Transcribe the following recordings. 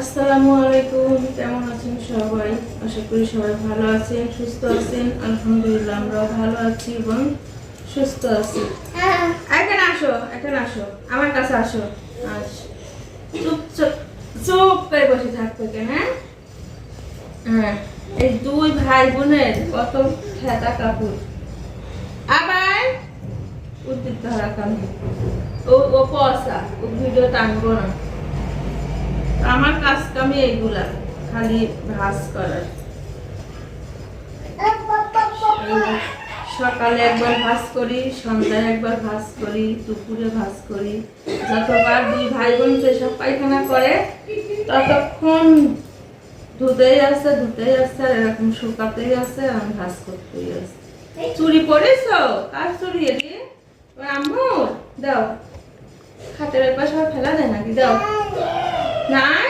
আসসালামু আলাইকুম কেমন আছেন সবাই? আশা করি সবাই ভালো আছেন, সুস্থ আছেন। আলহামদুলিল্লাহ, আমরাও ভালো আছি এবং সুস্থ আছি। এখানে আসো এখানে আসো, আমার কাছে আসো। আস চুপ চুপ করে বসে থাকতো কেন হ্যাঁ? হ্যাঁ এই দুই ভাই বোনের কত খেতা কাপড়। আবার উদ্দীপ্ত রাখাম ও ও পয়সা ও ভিডিও টানবো না। আমার কাজ কামে এইগুলা, খালি ভাস করার। সকালে একবার ভাস করি, সন্ধ্যায় একবার ভাস করি, দুপুরে ভাস করি। যতবার দুই ভাই বোন পেশাব পায়খানা করে, ততক্ষণ ধুতেই আছে ধুতেই আছে, আর এরকম শুকাতেই আর আমি ভাস করতেই আছে। চুরি পড়েছ কার চুরি এটি? ওর আম্মুর? দাও। খাটের একবার সব ফেলা দেয় নাকি? দাও নাই?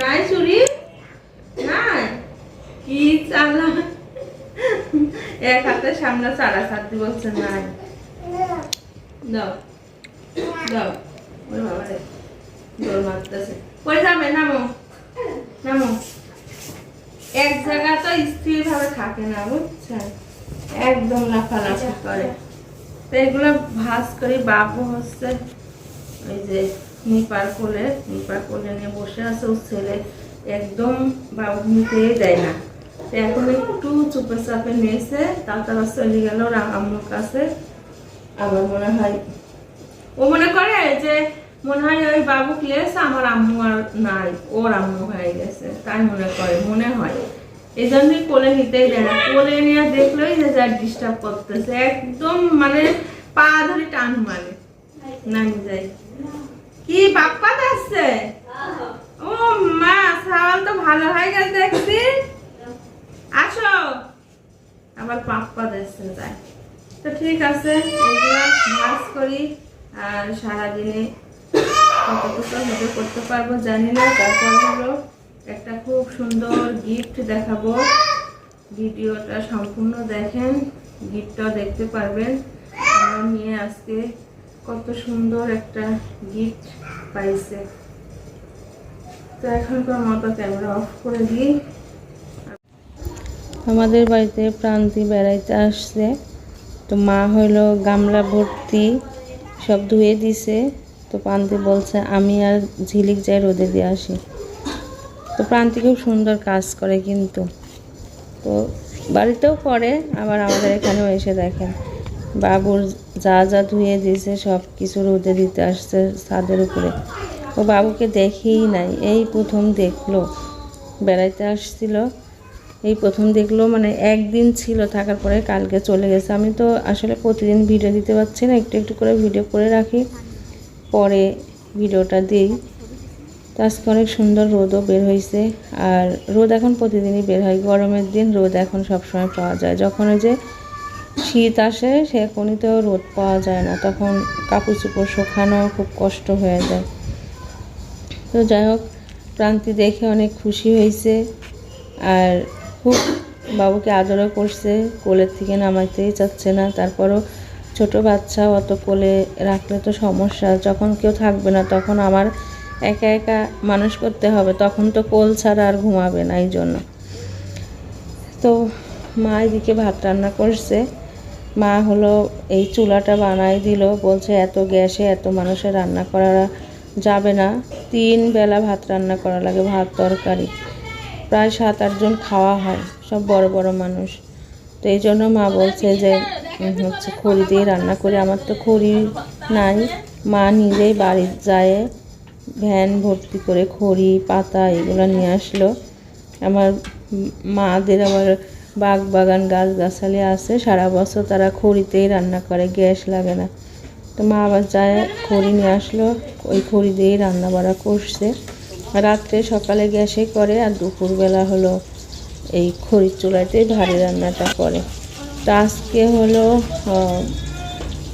নাই চুরি? নাই? কি চালা? এক হাতে সামনে চারা খাতে বলছে নাই। দাও দাও ওরে বাবা রে দৌড় মারতেছে। কই যাবে নামো। নামো। এক জায়গা তো স্থির ভাবে থাকে না বুঝছেন? একদম লাফালাফি করে। তো এগুলো ভাজ করি, বাবু হচ্ছে ওই যে নিপার কোলে নিপার কোলে নিয়ে বসে আছে, ওর ছেলে একদম বাবু নিতেই দেয় না। তো এখন একটু চুপে চাপে নিয়েছে তারপর চলে গেল ওর আম্মুর কাছে। আমার মনে হয়, ও মনে করে যে মনে হয় ওই বাবু ক্লেস আমার আম্মু আর নাই, ওর আম্মু হয়ে গেছে, তাই মনে করে, মনে হয়। এই জন্যই কোলে নিতেই দেয় না। কোলে নিয়ে দেখলোই যে যার ডিস্টার্ব করতেছে। একদম মানে পা ধরে টান মানে নামি যাই কি বাপ্পা আসছে ও মা সাওয়াল তো ভালো হয়ে গেছে দেখছি। আসো। আবার পাপ্পা দেখছে যায় তো ঠিক আছে ভাজ করি। আর সারাদিনে কতটুকু ভিডিও করতে পারব জানি না, তারপর হলো একটা খুব সুন্দর গিফট দেখাবো। ভিডিওটা সম্পূর্ণ দেখেন গিফটটা দেখতে পারবেন। আমার মেয়ে আজকে কত সুন্দর একটা গিফট পাইছে। তো এখনকার মতো ক্যামেরা অফ করে দিই। আমাদের বাড়িতে প্রান্তি বেড়াইতে আসছে। তো মা হইল গামলা ভর্তি, সব ধুয়ে দিছে। তো প্রান্তি বলছে, আমি আর ঝিলিক যাই রোদে দিয়ে আসি। তো প্রান্তি খুব সুন্দর কাজ করে কিন্তু। তো বাড়িতেও করে, আবার আমাদের এখানেও এসে দেখেন। বাবুর যা যা ধুয়ে দিয়েছে, সব কিছু রোদে দিতে আসছে ছাদের উপরে। ও বাবুকে দেখেই নাই, এই প্রথম দেখল। বেড়াইতে আসছিল, এই প্রথম দেখল মানে একদিন ছিল, থাকার পরে কালকে চলে গেছে। আমি তো আসলে প্রতিদিন ভিডিও দিতে পারছি না, একটু একটু করে ভিডিও করে রাখি, পরে ভিডিওটা দিই। তো অনেক সুন্দর রোদও বের হয়েছে। আর রোদ এখন প্রতিদিনই বের হয়। গরমের দিন রোদ এখন সবসময় পাওয়া যায়। যখন ওই যে শীত আসে সেখনই তো রোদ পাওয়া যায় না। তখন কাপড় চোপড় শুকানো খুব কষ্ট হয়ে যায়। তো যাই হোক, প্রান্তি দেখে অনেক খুশি হয়েছে। আর খুব বাবুকে আদরও করছে। কোলের থেকে নামাইতেই চাচ্ছে না। তারপরও ছোট বাচ্চা অত কোলে রাখলে তো সমস্যা। যখন কেউ থাকবে না, তখন আমার একা একা মানুষ করতে হবে, তখন তো কোল ছাড়া আর ঘুমাবে না এই জন্য তো মা এদিকে ভাত রান্না করছে। মা হলো এই চুলাটা বানাই দিল, বলছে এত গ্যাসে এত মানুষের রান্না করা যাবে না। তিন বেলা ভাত রান্না করা লাগে, ভাত তরকারি। প্রায় সাত আটজন খাওয়া হয়, সব বড় বড় মানুষ। তো এই জন্য মা বলছে যে হচ্ছে খড়ি দিয়ে রান্না করি। আমার তো খড়ি নাই, মা নিজেই বাড়ি যায়। ভ্যান ভর্তি করে খড়ি, পাতা এগুলো নিয়ে আসলো। আমার মাদের আবার বাগ বাগান গাছগাছালি আছে, সারা বছর তারা খড়িতেই রান্না করে, গ্যাস লাগে না। তো মা আবার যায়, খড়ি নিয়ে আসলো, ওই খড়ি দিয়েই রান্না বাড়া করছে। রাত্রে সকালে গ্যাসে করে আর দুপুরবেলা হলো এই খড়ির চুলাতে ভারী রান্নাটা করে। তো আজকে হলো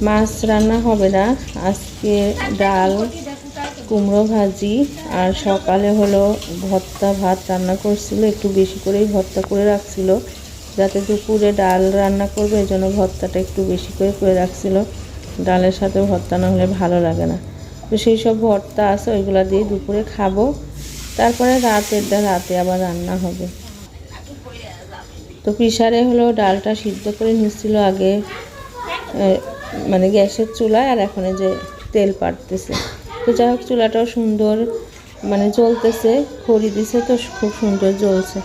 মাছ রান্না হবে না, আজকে ডাল কুমড়ো ভাজি আর সকালে হলো ভর্তা ভাত রান্না করছিল, একটু বেশি করেই ভর্তা করে রাখছিল, যাতে দুপুরে ডাল রান্না করবে, এই জন্য ভর্তাটা একটু বেশি করে করে রাখছিল। ডালের সাথে ভর্তা না হলে ভালো লাগে না। তো সেই সব ভর্তা আছে, ওইগুলা দিয়ে দুপুরে খাব। তারপরে রাতেরটা রাতে আবার রান্না হবে। তো প্রেশারে হলো ডালটা সিদ্ধ করে নিচ্ছিল আগে মানে গ্যাসের চুলায়, আর এখন যে তেল পাড়তেছে। তো যাই হোক, চুলাটাও সুন্দর মানে জ্বলতেছে, খড়ি দিছে তো খুব সুন্দর জ্বলছে।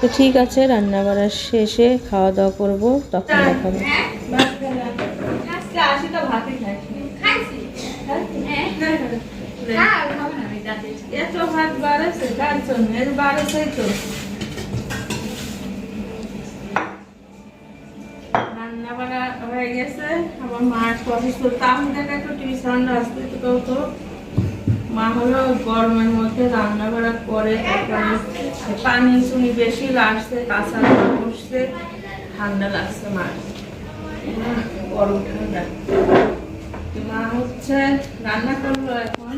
তো ঠিক আছে রান্না বাড়ার শেষে খাওয়া দাওয়া করব, তখন দেখাবো। রান্না বাড়া হয়ে গেছে, আমার মার করতে আমি একটু টিউশন আসতে তো। মা হলো গরমের মধ্যে রান্না বাড়া করে তারপরে পানি চুনি বেশি লাগছে কাঁচা বসছে ঠান্ডা লাগছে মার। গরম ঠান্ডা মা হচ্ছে রান্না করল এখন।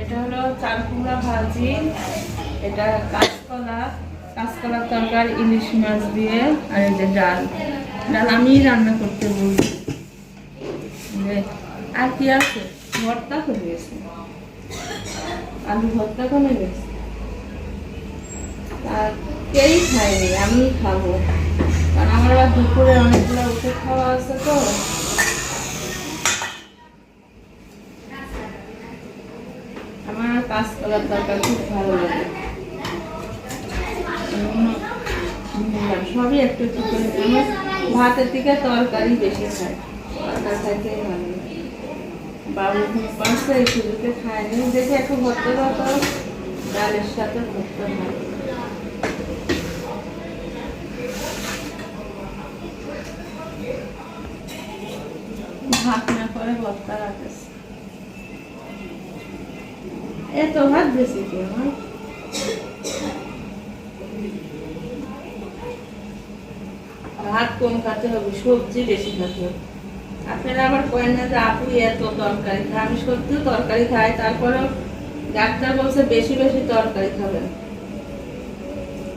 এটা হলো চাল কুমড়া ভাজি এটা কাঁচকলা কাঁচকলার তরকার ইলিশ মাছ দিয়ে আর এই ডাল। ডাল আমি রান্না করতে বলছি। যে, আর কি আছে? ভর্তা করে গেছে। আলু ভর্তা করে গেছে আর কেই খায়নি আমি খাব। কারণ আমার আবার দুপুরে অনেকগুলো ওষুধ খাওয়া আছে তো। আমার কাঁচকলার তরকারি খুব ভালো লাগে। সবই একটু একটু করে আমার ভাতের থেকে তরকারি বেশি খায়। তরকারি খাইতেই ভালো বাবু ঘুম পাচ্ছে খায়নি দেখে একটু ভর্তা ডালের সাথে ভর্তা ভালো ভাত না করে এত ভাত বেশি ভাত কম খাতে হবে, সবজি বেশি খেতে হবে। আপনারা আবার কয়েন না যে আপু এত তরকারি খায়। আমি সত্যিও তরকারি খাই তারপরেও ডাক্তার বলছে বেশি বেশি তরকারি খাবেন।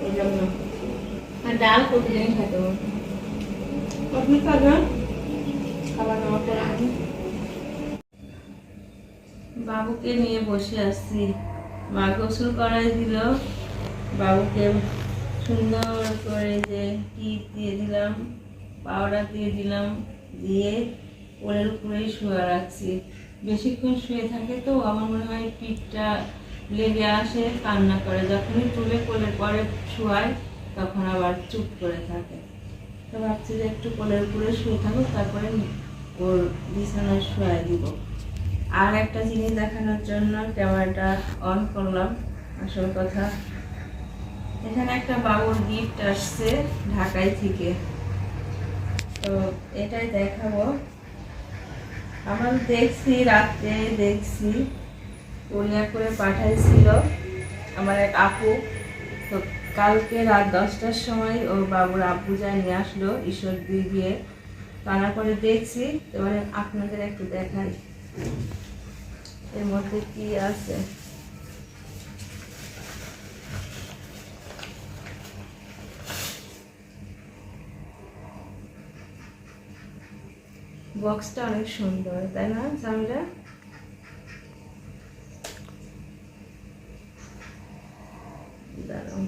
ওই জন্য আর ডাল প্রতিদিন খেতে আপনি খাবেন? খাবার নেওয়ার পরে আমি বাবুকে নিয়ে বসে আসছি মা গোসল করাই দিল। বাবুকে সুন্দর করে যে টিপ দিয়ে দিলাম পাউডার দিয়ে দিলাম দিয়ে কোলের উপরেই শুয়ে রাখছি। বেশিক্ষণ শুয়ে থাকে তো আমার মনে হয় পিঠটা লেগে আসে, কান্না করে। যখনই তুলে কোলের পরে শুয়াই তখন আবার চুপ করে থাকে। তো ভাবছি যে একটু কোলের উপরে শুয়ে থাকুক, তারপরে ওর বিছানায় শুয়ে দিব। আর একটা জিনিস দেখানোর জন্য ক্যামেরাটা অন করলাম, আসল কথা। এখানে একটা বাবুর গিফট আসছে ঢাকায় থেকে। তো এটাই দেখাবো। আমার দেখছি, রাত্রে দেখছি। কোরিয়া করে পাঠাইছিল আমার এক আপু। তো কালকে রাত দশটার সময় ওর বাবুর আপু যায় নিয়ে আসলো ঈশ্বর দিয়ে গিয়ে। টানা করে দেখছি এবারে আপনাদের একটু দেখাই। এর মধ্যে কি আছে? বক্সটা অনেক সুন্দর, তাই না দাঁড়াও।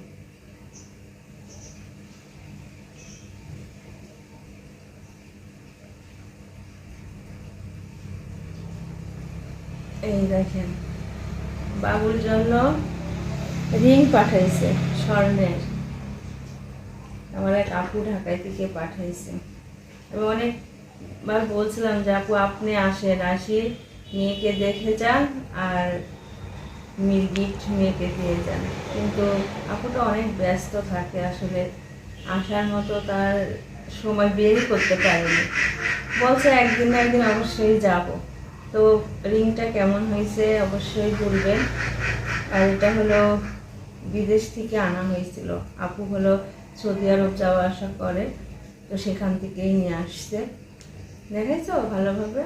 এই দেখেন বাবুর জন্য রিং পাঠাইছে, স্বর্ণের। আমার এক আপু ঢাকায় থেকে পাঠাইছে। আমি অনেকবার বলছিলাম যে আপু আপনি আসেন, আসি, মেয়েকে দেখে যান আর মির গিফট মেয়েকে দিয়ে যান। কিন্তু আপুটা অনেক ব্যস্ত থাকে, আসলে আসার মতো তার সময় বেরই করতে পারেনি। বলছে, একদিন না একদিন অবশ্যই যাব। তো রিংটা কেমন হয়েছে অবশ্যই বলবেন। আর এটা হলো বিদেশ থেকে আনা হয়েছিল। আপু হলো সৌদি আরব যাওয়া আসা করে, তো সেখান থেকেই নিয়ে আসছে। দেখেছ ভালোভাবে?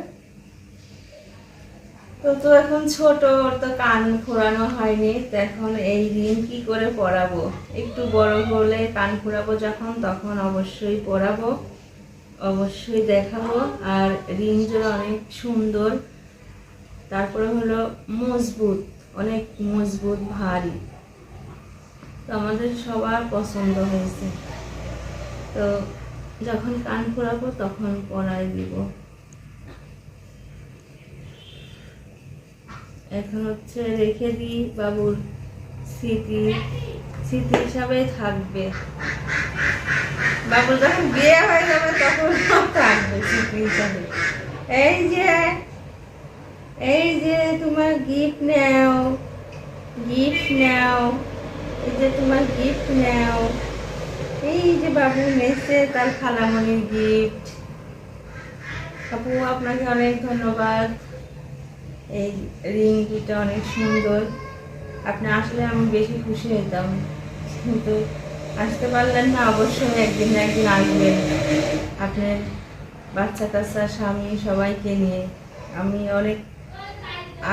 তো তো এখন ছোট, ওর তো কান ফোরানো হয়নি, তো এখন এই রিং কি করে পরাবো একটু বড় হলে কান ফোরাবো যখন, তখন অবশ্যই পরাবো অবশ্যই দেখাবো। আর রিং জোড়া অনেক সুন্দর, তারপরে হলো মজবুত, অনেক মজবুত ভারী। তো আমাদের সবার পছন্দ হয়েছে। তো যখন কান পরাবো তখন পরাই দিব। এখন হচ্ছে রেখে দিই বাবুর স্মৃতি। স্মৃতি হিসাবে থাকবে। বাবুর যখন বিয়ে হয়ে যাবে তখন থাকবে স্মৃতি হিসাবে। এই যে এই যে তোমার গিফট নাও গিফট নাও, এই যে তোমার গিফট নাও। এই যে বাবু নেছে তার খালামণির গিফট আপু আপনাকে অনেক ধন্যবাদ। এই রিং দুটা অনেক সুন্দর। আপনি আসলে আমি বেশি খুশি হইতাম। কিন্তু আসতে পারলেন না, অবশ্যই একদিন না একদিন আসবেন। আপনার বাচ্চা কাচ্চা, স্বামী সবাইকে নিয়ে আমি অনেক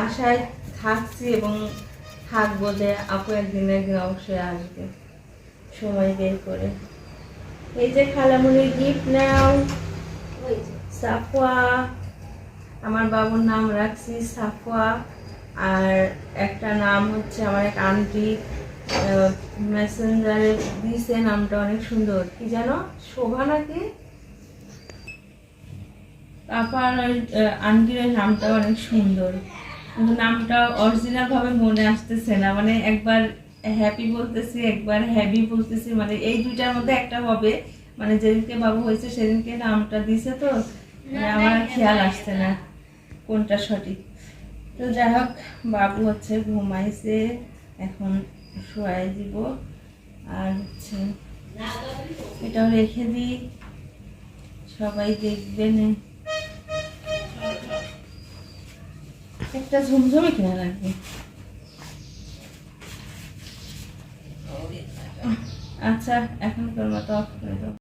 আশায় থাকছি এবং থাকব যে আপু একদিন একদিন অবশ্যই আসবে। সময় বের করে। এই যে খালামুনির গিফট নাও। সাফওয়া আমার বাবুর নাম রাখছি সাফওয়া। আর একটা নাম হচ্ছে আমার এক আন্টি মেসেঞ্জারে দিয়েছে নামটা অনেক সুন্দর। কি জানো? শোভা নাকি? তারপর আন্টির ওই নামটা অনেক সুন্দর। কিন্তু নামটা অরিজিনাল ভাবে মনে আসতেছে না। মানে একবার হ্যাপি বলতেছি একবার হ্যাপি বলতেছি মানে এই দুইটার মধ্যে একটা হবে। মানে যেদিনকে বাবু হয়েছে সেদিনকে নামটা দিছে তো। মানে আমার খেয়াল আসছে না। কোনটা সঠিক। তো যাই হোক বাবু হচ্ছে ঘুমাইছে এখন শোয়াই দিব। আর হচ্ছে এটাও রেখে দিই। সবাই দেখবেন একটা ঝুমঝুমি কিনা লাগবে আচ্ছা এখনকার মতো অফ